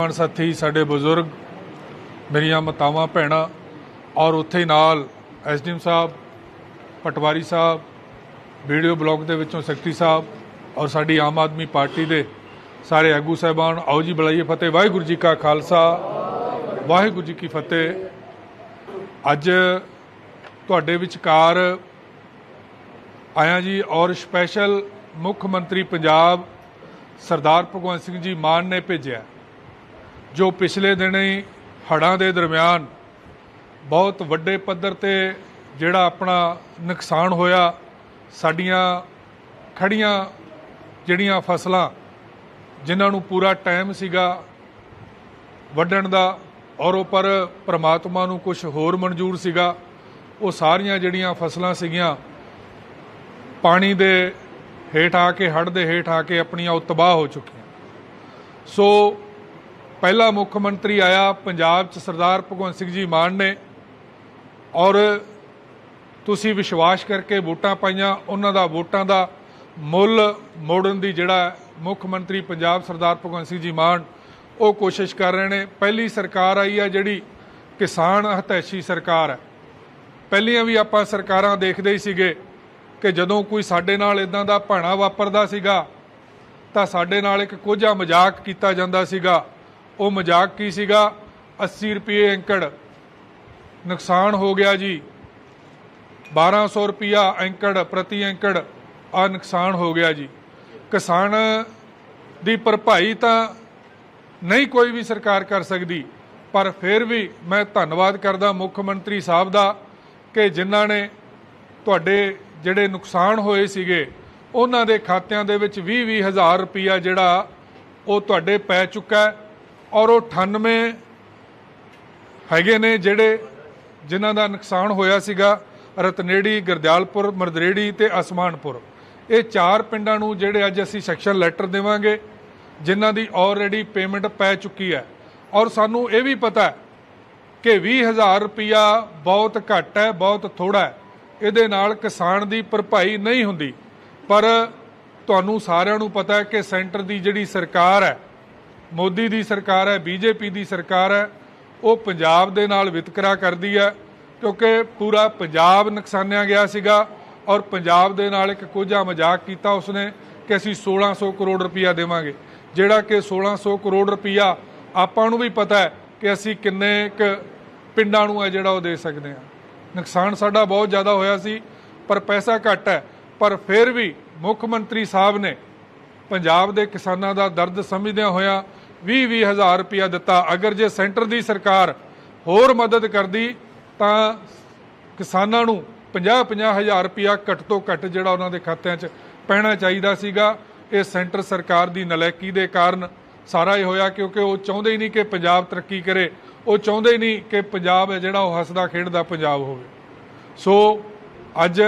ਕਿਸਾਨ ਸਾਥੀ, ਸਾਡੇ ਬਜ਼ੁਰਗ, ਮੇਰੀਆਂ ਮਾਤਾਵਾਂ, ਭੈਣਾਂ ਔਰ ਉੱਥੇ ਨਾਲ ਐਸਡੀਐਮ ਸਾਹਿਬ, ਪਟਵਾਰੀ ਸਾਹਿਬ, ਵੀਡੀਓ ਬਲੌਗ ਦੇ ਵਿੱਚੋਂ ਸੈਕਟਰੀ ਸਾਹਿਬ ਔਰ ਸਾਡੀ ਆਮ ਆਦਮੀ ਪਾਰਟੀ ਦੇ ਸਾਰੇ ਆਗੂ ਸਾਹਿਬਾਨ, ਆਓ ਜੀ ਬੁਲਾਈਏ ਫਤਿਹ। ਵਾਹਿਗੁਰੂ ਜੀ ਕਾ ਖਾਲਸਾ, ਵਾਹਿਗੁਰੂ ਜੀ ਕੀ ਫਤਿਹ। ਅੱਜ ਤੁਹਾਡੇ ਵਿਚਕਾਰ ਆਇਆ ਜੀ ਔਰ ਸਪੈਸ਼ਲ ਮੁੱਖ ਮੰਤਰੀ ਪੰਜਾਬ ਸਰਦਾਰ ਭਗਵੰਤ ਸਿੰਘ ਜੀ ਮਾਨ ਨੇ ਭੇਜਿਆ। ਜੋ ਪਿਛਲੇ ਦਿਨੀ ਹੜ੍ਹਾਂ ਦੇ ਦਰਮਿਆਨ ਬਹੁਤ ਵੱਡੇ ਪੱਧਰ ਤੇ ਜਿਹੜਾ ਆਪਣਾ ਨੁਕਸਾਨ ਹੋਇਆ, ਸਾਡੀਆਂ ਖੜੀਆਂ ਜਿਹੜੀਆਂ ਫਸਲਾਂ ਜਿਨ੍ਹਾਂ ਨੂੰ ਪੂਰਾ ਟਾਈਮ ਸੀਗਾ ਵੱਢਣ ਦਾ ਔਰ ਉਹ ਪਰ ਪ੍ਰਮਾਤਮਾ ਨੂੰ ਕੁਝ ਹੋਰ ਮਨਜ਼ੂਰ ਸੀਗਾ, ਉਹ ਸਾਰੀਆਂ ਜਿਹੜੀਆਂ ਫਸਲਾਂ ਸੀਗੀਆਂ, ਪਾਣੀ ਦੇ ਹੇਠ ਆ ਕੇ, ਹੜ੍ਹ ਦੇ ਹੇਠ ਆ ਕੇ ਆਪਣੀਆਂ ਉਹ ਤਬਾਹ ਹੋ ਚੁੱਕੀਆਂ। ਸੋ ਪਹਿਲਾ ਮੁੱਖ ਮੰਤਰੀ ਆਇਆ ਪੰਜਾਬ 'ਚ ਸਰਦਾਰ ਭਗਵੰਤ ਸਿੰਘ ਜੀ ਮਾਨ ਨੇ ਔਰ ਤੁਸੀਂ ਵਿਸ਼ਵਾਸ ਕਰਕੇ ਵੋਟਾਂ ਪਾਈਆਂ, ਉਹਨਾਂ ਦਾ ਵੋਟਾਂ ਦਾ ਮੁੱਲ ਮੋੜਨ ਦੀ ਜਿਹੜਾ ਮੁੱਖ ਮੰਤਰੀ ਪੰਜਾਬ ਸਰਦਾਰ ਭਗਵੰਤ ਸਿੰਘ ਜੀ ਮਾਨ ਉਹ ਕੋਸ਼ਿਸ਼ ਕਰ ਰਹੇ ਨੇ। ਪਹਿਲੀ ਸਰਕਾਰ ਆਈ ਹੈ ਜਿਹੜੀ ਕਿਸਾਨ ਹਤੈਸ਼ੀ ਸਰਕਾਰ ਹੈ। ਪਹਿਲੀਆਂ ਵੀ ਆਪਾਂ ਸਰਕਾਰਾਂ ਦੇਖਦੇ ਹੀ ਸੀਗੇ ਕਿ ਜਦੋਂ ਕੋਈ ਸਾਡੇ ਨਾਲ ਇਦਾਂ ਦਾ ਭਾਣਾ ਵਾਪਰਦਾ ਸੀਗਾ ਤਾਂ ਸਾਡੇ ਨਾਲ ਇੱਕ ਕੋਝਾ ਮਜ਼ਾਕ ਕੀਤਾ ਜਾਂਦਾ ਸੀਗਾ। ਉਹ ਮਜ਼ਾਕ ਕੀ ਸੀਗਾ? 80 ਰੁਪਏ ਐਂਕੜ ਨੁਕਸਾਨ ਹੋ ਗਿਆ ਜੀ। 1200 ਰੁਪਿਆ ਐਂਕੜ ਪ੍ਰਤੀ ਐਂਕੜ ਆ ਨੁਕਸਾਨ ਹੋ ਗਿਆ ਜੀ। ਕਿਸਾਨ ਦੀ ਭਰਪਾਈ ਤਾਂ ਨਹੀਂ ਕੋਈ ਵੀ ਸਰਕਾਰ ਕਰ ਸਕਦੀ, ਪਰ ਫਿਰ ਵੀ ਮੈਂ ਧੰਨਵਾਦ ਕਰਦਾ ਮੁੱਖ ਮੰਤਰੀ ਸਾਹਿਬ ਦਾ ਕਿ ਜਿਨ੍ਹਾਂ ਨੇ ਤੁਹਾਡੇ ਜਿਹੜੇ ਨੁਕਸਾਨ ਹੋਏ ਸੀਗੇ, ਉਹਨਾਂ ਦੇ ਖਾਤਿਆਂ ਦੇ ਵਿੱਚ 20-20 ਹਜ਼ਾਰ ਰੁਪਈਆ ਜਿਹੜਾ ਉਹ ਤੁਹਾਡੇ ਪੈ ਚੁੱਕਾ ਹੈ। ਔਰ ਉਹ 98 ਹੈਗੇ ਨੇ ਜਿਹੜੇ ਜਿਨ੍ਹਾਂ ਦਾ ਨੁਕਸਾਨ ਹੋਇਆ ਸੀਗਾ, ਰਤਨੇੜੀ, ਗਰਦਿਆਲਪੁਰ, ਮਰਦਰੇੜੀ ਤੇ ਅਸਮਾਨਪੁਰ। ਇਹ ਚਾਰ ਪਿੰਡਾਂ ਨੂੰ ਜਿਹੜੇ ਅੱਜ ਅਸੀਂ ਸੈਕਸ਼ਨ ਲੈਟਰ ਦੇਵਾਂਗੇ, ਜਿਨ੍ਹਾਂ ਦੀ ਆਲਰੇਡੀ ਪੇਮੈਂਟ ਪੈ ਚੁੱਕੀ ਹੈ। ਔਰ ਸਾਨੂੰ ਇਹ ਵੀ ਪਤਾ ਹੈ ਕਿ 20000 ਰੁਪਇਆ ਬਹੁਤ ਘੱਟ ਹੈ, ਬਹੁਤ ਥੋੜਾ ਹੈ। ਇਹਦੇ ਨਾਲ ਕਿਸਾਨ ਦੀ ਭਰਪਾਈ ਨਹੀਂ ਹੁੰਦੀ। ਪਰ ਤੁਹਾਨੂੰ ਸਾਰਿਆਂ ਨੂੰ ਪਤਾ ਹੈ ਕਿ ਸੈਂਟਰ ਦੀ ਜਿਹੜੀ ਸਰਕਾਰ ਹੈ ਮੋਦੀ ਦੀ ਸਰਕਾਰ ਹੈ, ਬੀਜੇਪੀ ਦੀ ਸਰਕਾਰ ਹੈ, ਉਹ ਪੰਜਾਬ ਦੇ ਨਾਲ ਵਿਤਕਰਾ ਕਰਦੀ ਹੈ, ਕਿਉਂਕਿ ਪੂਰਾ ਪੰਜਾਬ ਨੁਕਸਾਨਿਆ ਗਿਆ ਸੀਗਾ ਔਰ ਪੰਜਾਬ ਦੇ ਨਾਲ ਇੱਕ ਕੋਝਾ ਮਜ਼ਾਕ ਕੀਤਾ ਉਸਨੇ ਕਿ ਅਸੀਂ 1600 ਕਰੋੜ ਰੁਪਇਆ ਦੇਵਾਂਗੇ, ਜਿਹੜਾ ਕਿ 1600 ਕਰੋੜ ਰੁਪਇਆ ਆਪਾਂ ਨੂੰ ਵੀ ਪਤਾ ਹੈ ਕਿ ਅਸੀਂ ਕਿੰਨੇ ਇੱਕ ਪਿੰਡਾਂ ਨੂੰ ਹੈ ਜਿਹੜਾ ਉਹ ਦੇ ਸਕਦੇ ਹਾਂ। ਨੁਕਸਾਨ ਸਾਡਾ ਬਹੁਤ ਜ਼ਿਆਦਾ ਹੋਇਆ ਸੀ, ਪਰ ਪੈਸਾ ਘੱਟ ਹੈ, ਪਰ ਫਿਰ ਵੀ ਮੁੱਖ ਮੰਤਰੀ ਸਾਹਿਬ ਨੇ ਪੰਜਾਬ ਦੇ ਕਿਸਾਨਾਂ ਦਾ ਦਰਦ ਸਮਝਦਿਆਂ ਹੋਇਆਂ 20-20 ਹਜ਼ਾਰ ਰੁਪਇਆ ਦਿੱਤਾ। ਅਗਰ ਜੇ ਸੈਂਟਰ ਦੀ ਸਰਕਾਰ ਹੋਰ ਮਦਦ ਕਰਦੀ, ਤਾਂ ਕਿਸਾਨਾਂ ਨੂੰ 50-50 ਹਜ਼ਾਰ ਰੁਪਇਆ ਘੱਟ ਤੋਂ ਘੱਟ ਜਿਹੜਾ ਉਹਨਾਂ ਦੇ ਖਾਤਿਆਂ 'ਚ ਪੈਣਾ ਚਾਹੀਦਾ ਸੀਗਾ। ਇਹ ਸੈਂਟਰ ਸਰਕਾਰ ਦੀ ਨਲਾਇਕੀ ਦੇ ਕਾਰਨ ਸਾਰਾ ਇਹ ਹੋਇਆ, ਕਿਉਂਕਿ ਉਹ ਚਾਹੁੰਦੇ ਹੀ ਨਹੀਂ ਕਿ ਪੰਜਾਬ ਤਰੱਕੀ ਕਰੇ। ਉਹ ਚਾਹੁੰਦੇ ਹੀ ਨਹੀਂ ਕਿ ਪੰਜਾਬ ਹੈ ਜਿਹੜਾ ਉਹ ਹੱਸਦਾ ਖੇਡਦਾ ਪੰਜਾਬ ਹੋਵੇ। ਸੋ ਅੱਜ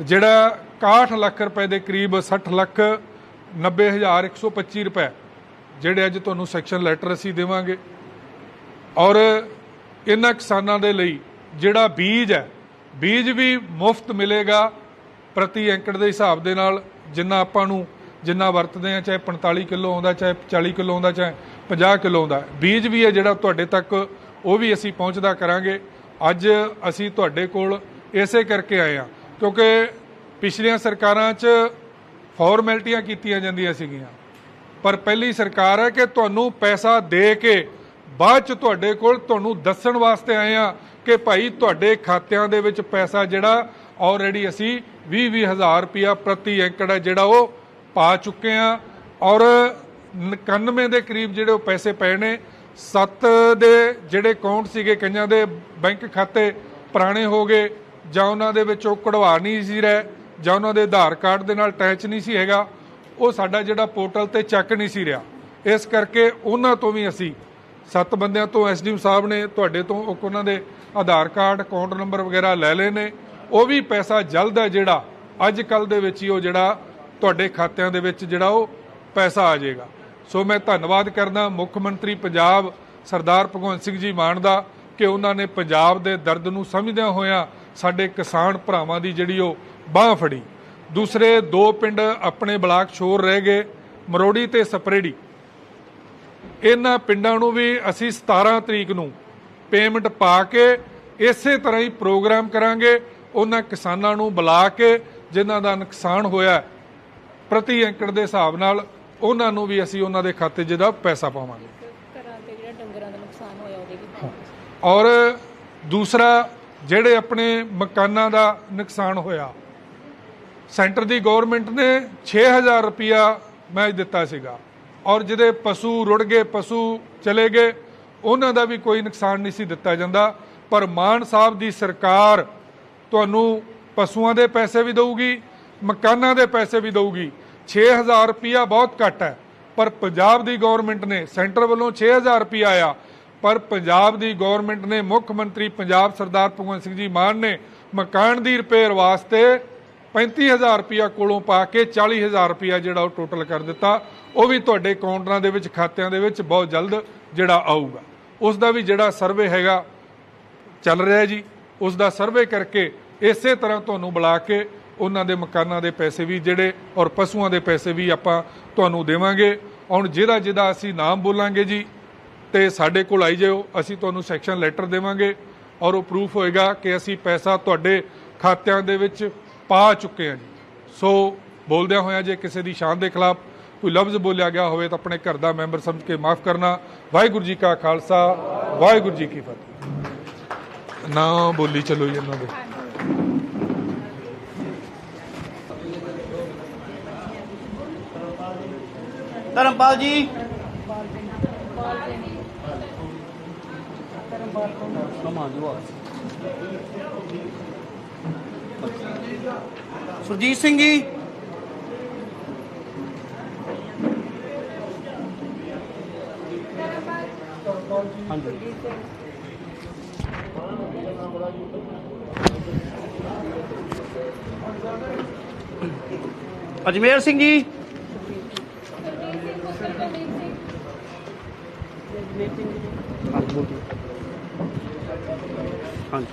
ਜਿਹੜਾ 61 ਲੱਖ ਰੁਪਏ ਦੇ ਕਰੀਬ 60 ਲੱਖ 90125 ਰੁਪਏ ਜਿਹੜੇ ਅੱਜ ਤੁਹਾਨੂੰ ਸੈਕਸ਼ਨ ਲੈਟਰ ਅਸੀਂ ਦੇਵਾਂਗੇ। ਔਰ ਇਹਨਾਂ ਕਿਸਾਨਾਂ ਦੇ ਲਈ ਜਿਹੜਾ ਬੀਜ ਹੈ, ਬੀਜ ਵੀ ਮੁਫਤ ਮਿਲੇਗਾ ਪ੍ਰਤੀ ਏਕੜ ਦੇ ਹਿਸਾਬ ਦੇ ਨਾਲ, ਜਿੰਨਾ ਆਪਾਂ ਨੂੰ ਜਿੰਨਾ ਵਰਤਦੇ ਆ ਚਾਹੇ 45 ਕਿਲੋ ਆਉਂਦਾ, ਚਾਹੇ 40 ਕਿਲੋ ਆਉਂਦਾ, ਚਾਹੇ 50 ਕਿਲੋ ਆਉਂਦਾ। ਬੀਜ ਵੀ ਹੈ ਜਿਹੜਾ ਤੁਹਾਡੇ ਤੱਕ, ਉਹ ਵੀ ਅਸੀਂ ਪਹੁੰਚਦਾ ਕਰਾਂਗੇ। ਅੱਜ ਅਸੀਂ ਤੁਹਾਡੇ ਕੋਲ ਇਸੇ ਕਰਕੇ ਆਏ ਆ ਕਿਉਂਕਿ ਪਿਛਲੀਆਂ ਸਰਕਾਰਾਂ 'ਚ ਫਾਰਮੈਲਿਟੀਆਂ ਕੀਤੀਆਂ ਜਾਂਦੀਆਂ ਸੀਗੀਆਂ। ਪਰ ਪਹਿਲੀ ਸਰਕਾਰ ਹੈ ਕਿ ਤੁਹਾਨੂੰ ਪੈਸਾ ਦੇ ਕੇ ਬਾਅਦ 'ਚ ਤੁਹਾਡੇ ਕੋਲ ਤੁਹਾਨੂੰ ਦੱਸਣ ਵਾਸਤੇ ਆਏ ਆ ਕਿ ਭਾਈ ਤੁਹਾਡੇ ਖਾਤਿਆਂ ਦੇ ਵਿੱਚ ਪੈਸਾ ਜਿਹੜਾ ਆਲਰੇਡੀ ਅਸੀਂ 20-20 ਹਜ਼ਾਰ ਰੁਪਇਆ ਪ੍ਰਤੀ ਏਕੜ ਹੈ ਜਿਹੜਾ ਉਹ ਪਾ ਚੁੱਕੇ ਆ ਔਰ 99 ਦੇ ਕਰੀਬ ਜਿਹੜੇ ਉਹ ਪੈਸੇ ਪਏ ਨੇ 7 ਦੇ ਜਿਹੜੇ ਅਕਾਊਂਟ ਸੀਗੇ ਕਈਆਂ ਦੇ ਬੈਂਕ ਖਾਤੇ ਪੁਰਾਣੇ ਹੋ ਗਏ ਜਾਂ ਉਹਨਾਂ ਦੇ ਵਿੱਚ ਉਹ ਕਢਵਾ ਨਹੀਂ ਸੀ ਰਹੇ ਜਾਂ ਉਹਨਾਂ ਦੇ ਆਧਾਰ ਕਾਰਡ ਦੇ ਨਾਲ ਅਟੈਚ ਨਹੀਂ ਸੀ ਹੈਗਾ। ਉਹ ਸਾਡਾ ਜਿਹੜਾ ਪੋਰਟਲ ਤੇ ਚੱਕ ਨਹੀਂ ਸੀ ਰਿਹਾ। ਇਸ ਕਰਕੇ ਉਹਨਾਂ ਤੋਂ ਵੀ ਅਸੀਂ ਸੱਤ ਬੰਦਿਆਂ ਤੋਂ ਐਸਡੀਐਮ ਸਾਹਿਬ ਨੇ ਤੁਹਾਡੇ ਤੋਂ ਉਹਨਾਂ ਦੇ ਆਧਾਰ ਕਾਰਡ, ਅਕਾਊਂਟ ਨੰਬਰ ਵਗੈਰਾ ਲੈ ਲਏ ਨੇ। ਉਹ ਵੀ ਪੈਸਾ ਜਲਦ ਹੈ ਜਿਹੜਾ, ਅੱਜ ਕੱਲ ਦੇ ਵਿੱਚ ਹੀ ਉਹ ਜਿਹੜਾ ਤੁਹਾਡੇ ਖਾਤਿਆਂ ਦੇ ਵਿੱਚ ਜਿਹੜਾ ਉਹ ਪੈਸਾ ਆ ਜਾਏਗਾ। ਸੋ ਮੈਂ ਧੰਨਵਾਦ ਕਰਦਾ ਮੁੱਖ ਮੰਤਰੀ ਪੰਜਾਬ ਸਰਦਾਰ ਭਗਵੰਤ ਸਿੰਘ ਜੀ ਮਾਨ ਦਾ ਕਿ ਉਹਨਾਂ ਨੇ ਪੰਜਾਬ ਦੇ ਦਰਦ ਨੂੰ ਸਮਝਦਿਆਂ ਹੋਇਆਂ ਸਾਡੇ ਕਿਸਾਨ ਭਰਾਵਾਂ ਦੀ ਜਿਹੜੀ ਉਹ ਬਾਹ ਫੜੀ। ਦੂਸਰੇ ਦੋ ਪਿੰਡ ਆਪਣੇ ਬਲਾਕ ਛੋਰ ਰਹਿ ਗਏ ਮਰੋੜੀ ਤੇ ਸਪਰੇੜੀ। ਇਹਨਾਂ ਪਿੰਡਾਂ ਨੂੰ ਵੀ ਅਸੀਂ 17 ਤਰੀਕ ਨੂੰ ਪੇਮੈਂਟ ਪਾ ਕੇ ਇਸੇ ਤਰ੍ਹਾਂ ਹੀ ਪ੍ਰੋਗਰਾਮ ਕਰਾਂਗੇ। ਉਹਨਾਂ ਕਿਸਾਨਾਂ ਨੂੰ ਬੁਲਾ ਕੇ ਜਿਨ੍ਹਾਂ ਦਾ ਨੁਕਸਾਨ ਹੋਇਆ ਪ੍ਰਤੀ ਏਕੜ ਦੇ ਹਿਸਾਬ ਨਾਲ ਉਹਨਾਂ ਨੂੰ ਵੀ ਅਸੀਂ ਉਹਨਾਂ ਦੇ ਖਾਤੇ 'ਚ ਦਾ ਪੈਸਾ ਪਾਵਾਂਗੇ। ਔਰ ਦੂਸਰਾ ਜਿਹੜੇ ਆਪਣੇ ਮਕਾਨਾਂ ਦਾ ਨੁਕਸਾਨ ਹੋਇਆ ਸੈਂਟਰ ਦੀ ਗਵਰਨਮੈਂਟ ਨੇ 6000 ਰੁਪਇਆ ਮੈਂ ਦਿੱਤਾ ਸੀਗਾ। ਔਰ ਜਿਹਦੇ ਪਸ਼ੂ ਰੁੜ ਗਏ, ਪਸ਼ੂ ਚਲੇ ਗਏ, ਉਹਨਾਂ ਦਾ ਵੀ ਕੋਈ ਨੁਕਸਾਨ ਨਹੀਂ ਸੀ ਦਿੱਤਾ ਜਾਂਦਾ। ਪਰ ਮਾਨ ਸਾਹਿਬ ਦੀ ਸਰਕਾਰ ਤੁਹਾਨੂੰ ਪਸ਼ੂਆਂ ਦੇ ਪੈਸੇ ਵੀ ਦਊਗੀ, ਮਕਾਨਾਂ ਦੇ ਪੈਸੇ ਵੀ ਦਊਗੀ। 6000 ਰੁਪਇਆ ਬਹੁਤ ਘੱਟ ਹੈ। ਪਰ ਪੰਜਾਬ ਦੀ ਗਵਰਨਮੈਂਟ ਨੇ, ਸੈਂਟਰ ਵੱਲੋਂ 6000 ਰੁਪਇਆ ਆਇਆ। ਪਰ ਪੰਜਾਬ ਦੀ ਗਵਰਨਮੈਂਟ ਨੇ ਮੁੱਖ ਮੰਤਰੀ ਪੰਜਾਬ ਸਰਦਾਰ ਭਗਵੰਤ ਸਿੰਘ ਜੀ ਮਾਨ ਨੇ ਮਕਾਨ ਦੀ ਰਿਪੇਅਰ ਵਾਸਤੇ 35000 ਰੁਪਇਆ ਕੋਲੋਂ ਪਾ ਕੇ 40000 ਰੁਪਇਆ ਜਿਹੜਾ ਉਹ ਟੋਟਲ ਕਰ ਦਿੱਤਾ। ਉਹ ਵੀ ਤੁਹਾਡੇ ਅਕਾਊਂਟਰਾਂ ਦੇ ਵਿੱਚ, ਖਾਤਿਆਂ ਦੇ ਵਿੱਚ ਬਹੁਤ ਜਲਦ ਜਿਹੜਾ ਆਊਗਾ। ਉਸ ਦਾ ਵੀ ਜਿਹੜਾ ਸਰਵੇ ਹੈਗਾ ਚੱਲ ਰਿਹਾ ਜੀ। ਉਸ ਦਾ ਸਰਵੇ ਕਰਕੇ ਇਸੇ ਤਰ੍ਹਾਂ ਤੁਹਾਨੂੰ ਬੁਲਾ ਕੇ ਉਹਨਾਂ ਦੇ ਮਕਾਨਾਂ ਦੇ ਪੈਸੇ ਵੀ ਜਿਹੜੇ ਔਰ ਪਸ਼ੂਆਂ ਦੇ ਪੈਸੇ ਵੀ ਆਪਾਂ ਤੁਹਾਨੂੰ ਦੇਵਾਂਗੇ। ਹੁਣ ਜਿਹਦਾ ਜਿਹਦਾ ਅਸੀਂ ਨਾਮ ਬੋਲਾਂਗੇ ਜੀ, ਤੇ ਸਾਡੇ ਕੋਲ ਆਈ ਜਾਓ ਅਸੀਂ ਤੁਹਾਨੂੰ ਸੈਕਸ਼ਨ ਲੈਟਰ ਦੇਵਾਂਗੇ ਔਰ ਉਹ ਪ੍ਰੂਫ ਹੋਏਗਾ ਕਿ ਅਸੀਂ ਪੈਸਾ ਤੁਹਾਡੇ ਖਾਤਿਆਂ ਦੇ ਵਿੱਚ ਪਾ ਚੁੱਕੇ ਹਾਂ ਜੀ। ਸੋ ਬੋਲਦਿਆਂ ਹੋਇਆਂ ਜੇ ਕਿਸੇ ਦੀ ਸ਼ਾਨ ਦੇ ਖਿਲਾਫ ਕੋਈ ਲਫ਼ਜ਼ ਬੋਲਿਆ ਗਿਆ ਹੋਵੇ ਤਾਂ ਆਪਣੇ ਘਰ ਦਾ ਮੈਂਬਰ ਸਮਝ ਕੇ ਮਾਫ ਕਰਨਾ। ਵਾਹਿਗੁਰੂ ਜੀ ਕਾ ਖਾਲਸਾ ਵਾਹਿਗੁਰੂ ਜੀ ਕੀ ਫਤਿਹ। ਨਾ ਬੋਲੀ ਚਲੋ ਜੀ ਇਹਨਾਂ ਦੇ। ਧਰਮਪਾਲ ਜੀ। ਸੁਰਜੀਤ ਸਿੰਘ ਜੀ। ਅਜਮੇਰ ਸਿੰਘ ਜੀ। ਹਾਂਜੀ ਹਾਂਜੀ।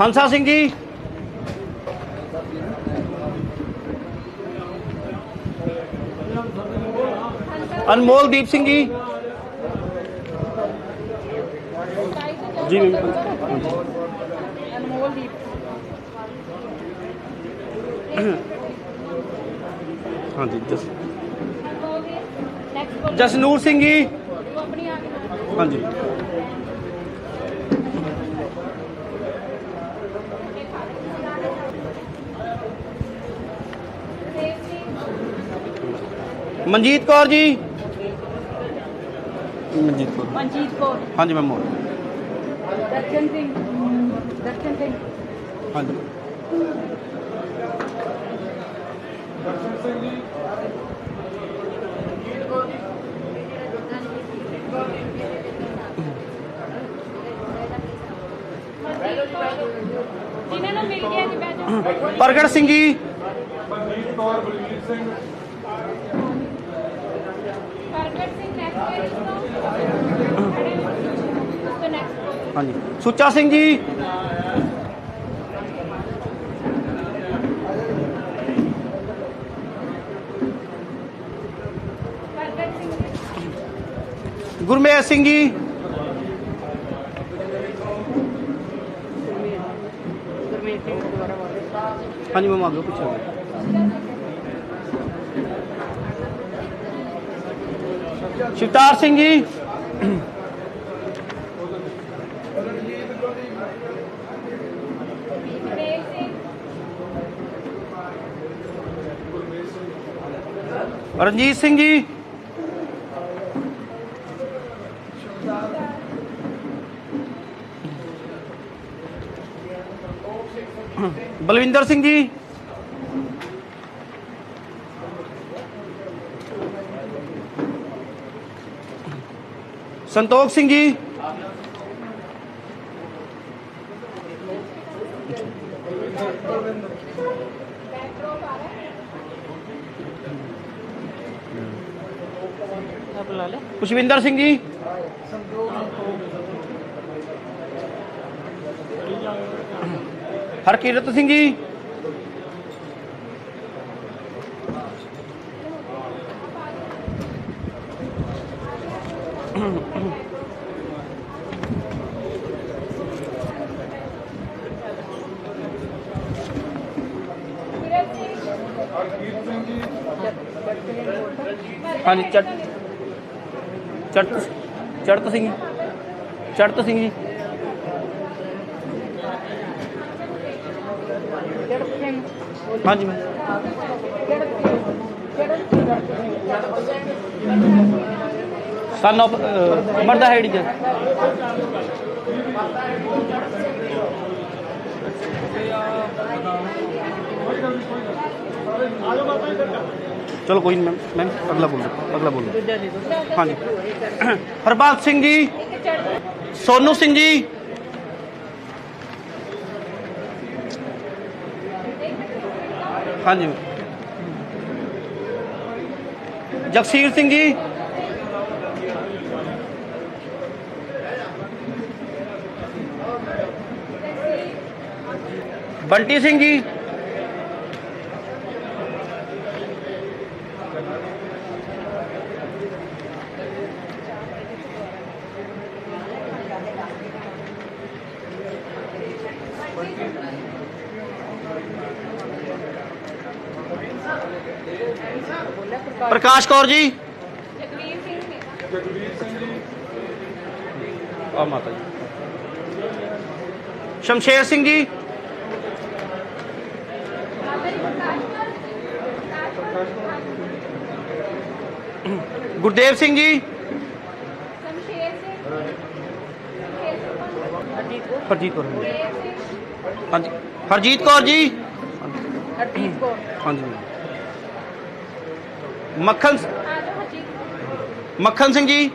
ਹੰਸਾ ਸਿੰਘ ਜੀ। ਅਨਮੋਲਦੀਪ ਸਿੰਘ ਜੀ। ਜੀ ਅਨਮੋਲਦੀਪ। ਹਾਂਜੀ ਜਸ ਜਸਨੂਰ ਸਿੰਘ ਜੀ। ਹਾਂਜੀ। ਮਨਜੀਤ ਕੌਰ ਜੀ। ਮਨਜੀਤ ਕੌਰ। ਮਨਜੀਤ ਕੌਰ। ਹਾਂਜੀ ਮੈਮ ਦਰਸ਼ਨ ਸਿੰਘ ਦਰਸ਼ਨ ਸਿੰਘ। ਹਾਂਜੀ। ਜਿਨ੍ਹਾਂ ਨੂੰ ਮਿਲ ਗਿਆ ਜੀ ਬੈਠੋ ਪ੍ਰਗਟ ਸਿੰਘ ਜੀ। ਮਨਜੀਤ ਕੌਰ ਬਲਵੀਰ ਸਿੰਘ ਪ੍ਰਗਟ ਸਿੰਘ ਨੈਕਸਟ ਤੋਂ ਖੜੇ ਹੋ ਉਸ ਤੋਂ ਨੈਕਸਟ ਹਾਂਜੀ ਸੁੱਚਾ ਸਿੰਘ ਜੀ ਪ੍ਰਗਟ ਸਿੰਘ ਜੀ ਗੁਰਮੇਜ ਸਿੰਘ ਜੀ ਗੁਰਮੀਤ ਸਿੰਘ ਦੁਆਰਾ ਹਾਂਜੀ ਮੈਮ ਆਗੋ ਪਿੱਛੇ ਸ਼ਿਵਤਾਰ ਸਿੰਘ ਜੀ। ਰਣਜੀਤ ਸਿੰਘ ਜੀ। ਬਲਵਿੰਦਰ ਸਿੰਘ ਜੀ। ਸੰਤੋਖ ਸਿੰਘ ਜੀ। ਪੁਸ਼ਵਿੰਦਰ ਸਿੰਘ ਜੀ। ਹਰਕੀਰਤ ਸਿੰਘ ਜੀ। ਹਾਂਜੀ ਚੜ ਚੜਤ ਚੜਤ ਸਿੰਘ ਜੀ। ਚੜਤ ਸਿੰਘ ਜੀ। ਹਾਂਜੀ ਮੈਮ ਸਨ ਆਫ ਮਰਦਾ ਹੈਡੀ ਜੀ ਚਲੋ ਕੋਈ ਨਹੀਂ ਮੈਮ ਮੈਮ ਅਗਲਾ ਬੋਲੋ ਅਗਲਾ ਬੋਲੋ ਹਾਂਜੀ ਹਰਬਾਲ ਸਿੰਘ ਜੀ ਇੱਕ ਚੜ੍ਹ ਸੋਨੂ ਸਿੰਘ ਜੀ ਹਾਂਜੀ ਜਗਸੀਰ ਸਿੰਘ ਜੀ ਬੰਟੀ ਸਿੰਘ ਜੀ ਪ੍ਰਕਾਸ਼ ਕੌਰ ਜੀ ਜਗਵੀਰ ਸਿੰਘ ਨੇ ਆ ਮਾਤਾ ਜੀ ਸ਼ਮਸ਼ੇਰ ਸਿੰਘ ਜੀ ਮਾਤਾ ਜੀ ਪ੍ਰਕਾਸ਼ ਕੌਰ ਪ੍ਰਕਾਸ਼ ਕੌਰ ਗੁਰਦੇਵ ਸਿੰਘ ਜੀ ਸ਼ਮਸ਼ੇਰ ਸਿੰਘ ਸ਼ਮਸ਼ੇਰ ਸਿੰਘ ਹਰਜੀਤ ਕੌਰ ਦੇਵ ਸਿੰਘ ਹਾਂਜੀ ਹਰਜੀਤ ਕੌਰ ਜੀ ਹਰਦੀਪ ਕੌਰ ਹਾਂਜੀ ਮੱਖਣ ਮੱਖਣ ਸਿੰਘ ਜੀ।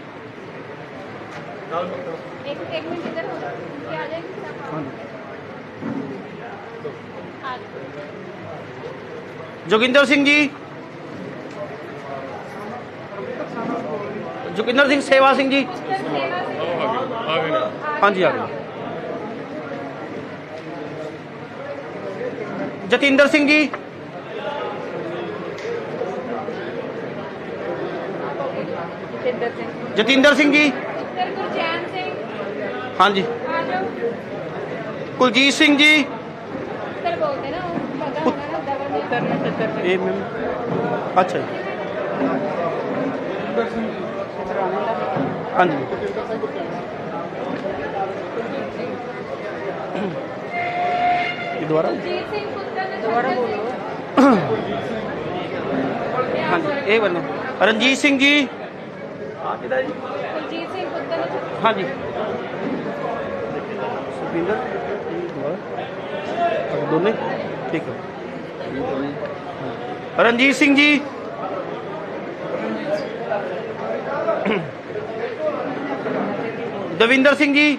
ਜੋਗਿੰਦਰ ਸਿੰਘ ਜੀ। ਜੋਗਿੰਦਰ ਸਿੰਘ ਸੇਵਾ ਸਿੰਘ ਜੀ। ਪੁੱਤਰ ਸੇਵਾ ਸਿੰਘ ਹਾਂਜੀ ਆ ਗਏ। ਜਤਿੰਦਰ ਸਿੰਘ ਜੀ। ਜਤਿੰਦਰ ਸਿੰਘ। ਜਤਿੰਦਰ ਸਿੰਘ ਜੀ? ਪੁੱਤਰ ਗੁਰਜੈਨ ਸਿੰਘ। ਹਾਂਜੀ। ਆ ਜਾਓ ਕੁਲਜੀਤ ਸਿੰਘ ਜੀ? ਪੁੱਤਰ ਬੋਲਦੇ ਨਾ ਉਹ ਪੁੱਤਰ ਨੂੰ ਪੁੱਤਰ ਇਹ ਮੈਮ ਅੱਛਾ ਜੀ। ਹਾਂਜੀ। ਇਹ ਦੁਬਾਰਾ? ਜੀਤ ਸਿੰਘ ਪੁੱਤਰ ਨੇ ਦੁਬਾਰਾ ਬੋਲੋ। ਹਾਂਜੀ ਇਹ ਬੰਨੋ। ਰਣਜੀਤ ਸਿੰਘ ਜੀ? ਕੁਲਜੀਤ ਸਿੰਘ ਪੁੱਤਰ ਨੇ ਹਾਂਜੀ। ਸੁਪਿੰਦਰ ਦੋਨੇ? ਠੀਕ ਹੈ। ਰਣਜੀਤ ਸਿੰਘ ਜੀ? ਦਵਿੰਦਰ ਸਿੰਘ ਜੀ?